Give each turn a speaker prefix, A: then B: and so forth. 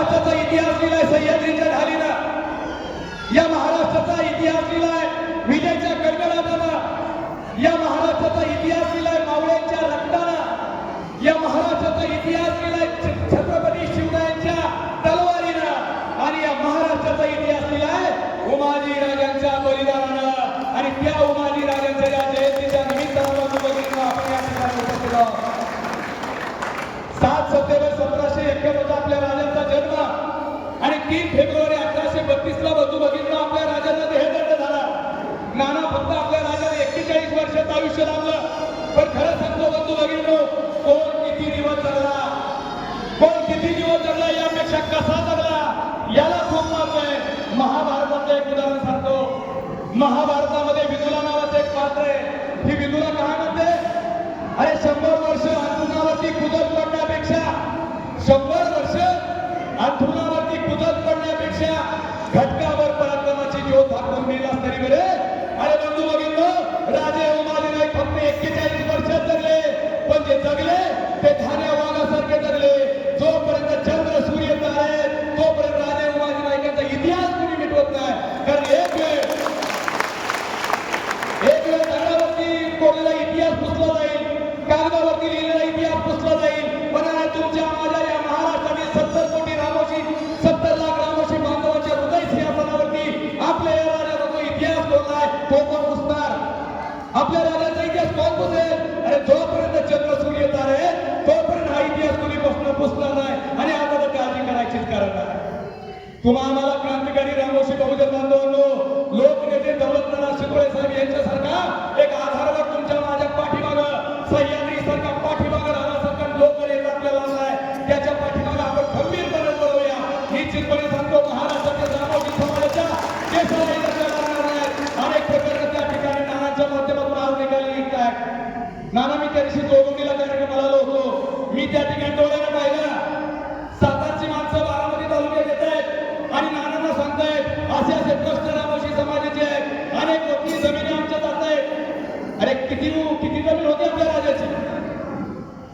A: इतिहास लिहिलाय सह्याद्रीच्या ढालीला या महाराष्ट्राचा इतिहास लिहिलाय विजयच्या कडकडाटाला या महाराष्ट्राचा इतिहास लिहिलाय मावळ्यांच्या रक्ताला या महाराष्ट्राचा इतिहास लिहिलाय छत्रपती शिवरायांच्या तलवारीला आणि या महाराष्ट्राचा इतिहास लिहिलाय उमाजी राजांच्या बलिदानानं. आणि त्या उमा आयुष्य लावलं पण खरं सांगतो बंधू भगिनो कोण किती दिवस जगला? कोण किती दिवस जगला यापेक्षा कसा जगला? याला खूप महत्त्व आहे. महाभारताचं एक उदाहरण सांगतो. महाभारतामध्ये विदुला नावाचं एक पात्र आहे. ही विदुला काय म्हणते? अरे शंभर वर्ष अंथरुणावरती कुदत पडण्यापेक्षा शंभर वर्ष अंथरुणावरती कुदत पडण्यापेक्षा जगले ते धान्या वाघासारखे जगले. जोपर्यंत चंद्र सूर्य तारे तोपर्यंत राजे उमाजी नायकांचा इतिहास कुणी मिटवत नाही. कारण एक वेळ एक वेळ दगडावरती कोणाला इतिहास पुसला जाईल कागदावरती लिहिलेला इतिहास पुसला जाईल पण तुमच्या माझ्या या महाराष्ट्रातील सत्तर कोटी रामोशी सत्तर लाख रामोशी बांधवांच्या हृदय सिंहासनावरती आपल्या या राजाचा जो इतिहास बोललाय तो पण पुसणार? आपल्या राजा तुम्हा आम्हाला क्रांतिकारी रामोशी बहुजन बांधवांनो लोकनेते दौलतनाथ शितोळे साहेब यांच्यासारखा एक आधारवर तुमच्या माझ्या पाठीमागं सह्याद्री सारखा पाठीमागं राहण्यासारखा लोक येत आपल्याला आलाय त्याच्या पाठीमागं आपण खंबीरपणे लढवूया निश्चितपणे सांगतो महाराष्ट्राच्या रामोशी समाजाच्या केसाला इजा लागणार नाही अनेक प्रकरणं त्या ठिकाणी नानांच्या माध्यमातून आज निकाली नाना मी त्या दिवशी चौगुंडीला कार्यक्रमाला आलो होतो. मी त्या ठिकाणी डोळ्याने असे असे प्रश्न रामोशी समाजाचे आहेत. अनेक वकील जमिनी आमच्यात जात आहेत अरे किती किती